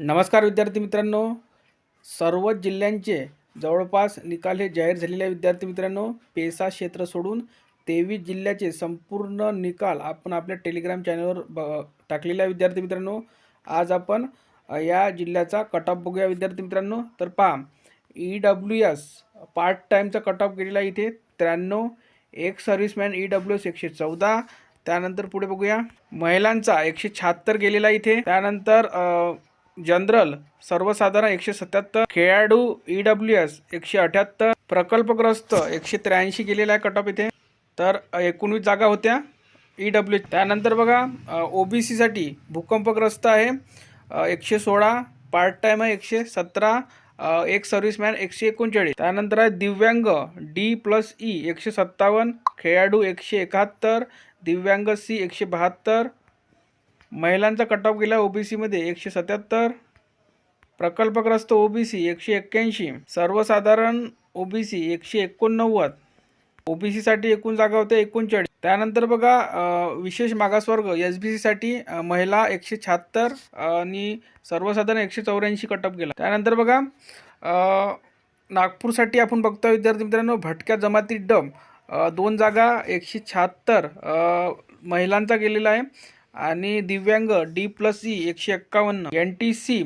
नमस्कार विद्यार्थी मित्रांनो. सर्व जिल्ह्यांचे जवळपास निकाल हे जाहीर झालेले आहे विद्यार्थी मित्रांनो. पेसा क्षेत्र सोडून तेवीस जिल्ह्याचे संपूर्ण निकाल आपण आपल्या टेलिग्राम चॅनलवर ब टाकलेले आहे विद्यार्थी मित्रांनो. आज आपण या जिल्ह्याचा कट ऑफ बघूया विद्यार्थी मित्रांनो. तर पहा ई डब्ल्यू एस पार्ट टाईमचा कट ऑफ गेलेला आहे इथे. त्र्याण्णव एक सर्व्हिसमॅन ई डब्ल्यू एस एकशे चौदा. त्यानंतर पुढे बघूया. महिलांचा एकशे शहात्तर गेलेला इथे. त्यानंतर जनरल सर्वसाधारण एकशे सत्याहत्तर खेळाडू ई डब्ल्यू एस एकशे अठ्याहत्तर प्रकल्पग्रस्त एकशे त्र्याऐंशी गेलेला आहे कट ऑफ इथे. तर एकोणवीस जागा होत्या ई डब्ल्यू त्यानंतर बघा ओ बी सीसाठी भूकंपग्रस्त आहे एकशे सोळा पार्ट टाईम आहे एकशे सतरा एक सर्व्हिसमॅन एकशे एकोणचाळीस. त्यानंतर आहे दिव्यांग डी प्लस ई एकशे सत्तावन्न खेळाडू एकशे एकाहत्तर दिव्यांग सी एकशे बहात्तर महिलांचा कट ऑफ गेला ओबीसीमध्ये एकशे सत्याहत्तर. प्रकल्पग्रस्त ओबीसी एकशे एक्क्याऐंशी. सर्वसाधारण ओबीसी एकशे एकोणनव्वद. ओबीसीसाठी एकूण जागा होत्या एकोणचाळीस. त्यानंतर बघा विशेष मागासवर्ग एस बी सीसाठी महिला एकशे शहात्तर आणि सर्वसाधारण एकशे चौऱ्याऐंशी कटअप गेला. त्यानंतर बघा नागपूरसाठी आपण बघतो विद्यार्थी मित्रांनो भटक्या जमाती डम. दोन जागा एकशे शहात्तर महिलांचा गेलेला आहे. आणि दिव्यांग डी प्लस ई एकशे एक्कावन्न. N T C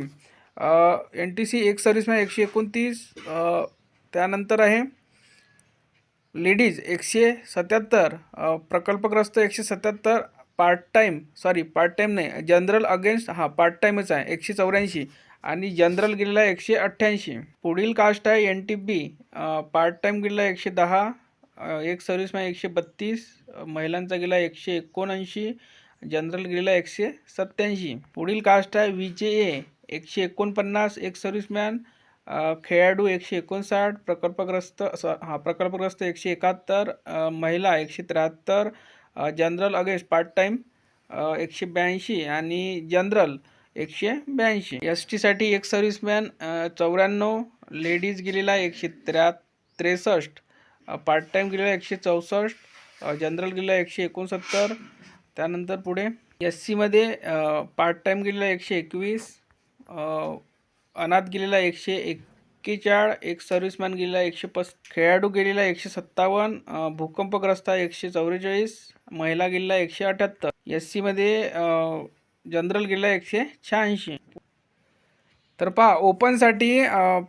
N T C एक सर्व्हिसमॅन एकशे एकोणतीस त्यानंतर आहे लेडीज एकशे सत्याहत्तर प्रकल्पग्रस्त एकशे सत्याहत्तर part time sorry part time नाही जनरल अगेन्स्ट हां पार्ट टाईमच आहे एकशे चौऱ्याऐंशी आणि जनरल गेलेला आहे एकशे अठ्ठ्याऐंशी. पुढील कास्ट आहे N T B part time गेलेला एकशे दहा एक सर्व्हिसमॅन एकशे बत्तीस महिलांचा गेला एकशे एकोणऐंशी जनरल गेलेला एकशे सत्त्याऐंशी. पुढील कास्ट आहे व्ही जे ए एकशे एकोणपन्नास एक सर्व्हिसमॅन खेळाडू एकशे एकोणसाठ प्रकल्पग्रस्त स हां प्रकल्पग्रस्त एकशे एकाहत्तर महिला एकशे त्र्याहत्तर जनरल अगेन्स्ट पार्ट टाईम एकशे ब्याऐंशी आणि जनरल एकशे ब्याऐंशी. एस टीसाठी एक सर्व्हिसमॅन चौऱ्याण्णव लेडीज गेलेला एकशे त्र्या त्रेसष्ट पार्ट टाईम गेलेला एकशे चौसष्ट जनरल गेलेला एकशे एकोणसत्तर त्यानंतर पुढे एस सीमध्ये पार्ट टाईम गेलेला एकशे एकवीस अनाथ गेलेला एकशे एक्केचाळ एक सर्व्हिसमॅन गेलेला एकशे पस खेळाडू गेलेला एकशे सत्तावन्न भूकंपग्रस्त एकशे चौवेचाळीस महिला गेलेला एकशे अठ्याहत्तर. एस सीमध्ये जनरल गेलेला एकशे शहाऐंशी. तर पहा ओपनसाठी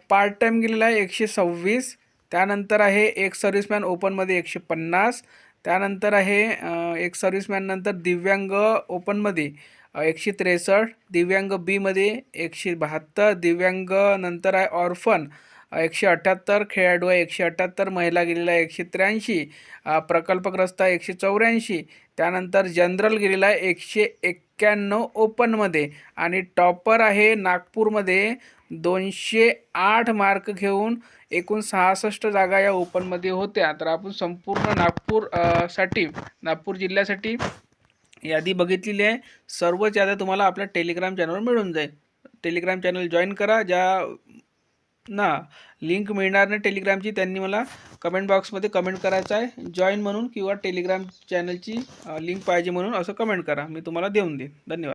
पार्ट टाईम गेलेला आहे एकशे सव्वीस त्यानंतर आहे एक सर्व्हिसमॅन ओपनमध्ये एकशे पन्नास त्यानंतर आहे एक सर्व्हिसमॅननंतर दिव्यांग ओपनमध्ये एकशे त्रेसष्ट दिव्यांग बीमध्ये एकशे बहात्तर दिव्यांग नंतर आहे ऑर्फन एकशे अठ्ठ्याहत्तर खेळाडू आहे एकशे अठ्ठ्याहत्तर महिला गेलेला आहे एकशे त्र्याऐंशी प्रकल्पग्रस्त आहे एकशे चौऱ्याऐंशी त्यानंतर जनरल गेलेला आहे एकशे एक्क्याण्णव ओपनमध्ये आणि टॉपर आहे नागपूरमध्ये दोनशे आठ मार्क घेऊन एकूण सहासष्ट जागा या ओपनमध्ये होत्या. तर आपण संपूर्ण नागपूरसाठी नागपूर जिल्ह्यासाठी यादी बघितलेली आहे. सर्वच याद्या तुम्हाला आपल्या टेलिग्राम चॅनलवर मिळून जाईल. टेलिग्राम चॅनल जॉईन करा. ज्या ना लिंक मिळणार नाही टेलिग्रामची त्यांनी मला कमेंट बॉक्समध्ये कमेंट करायचं आहे. जॉईन म्हणून किंवा टेलिग्राम चॅनलची लिंक पाहिजे म्हणून असं कमेंट करा. मी तुम्हाला देऊन देईन. धन्यवाद.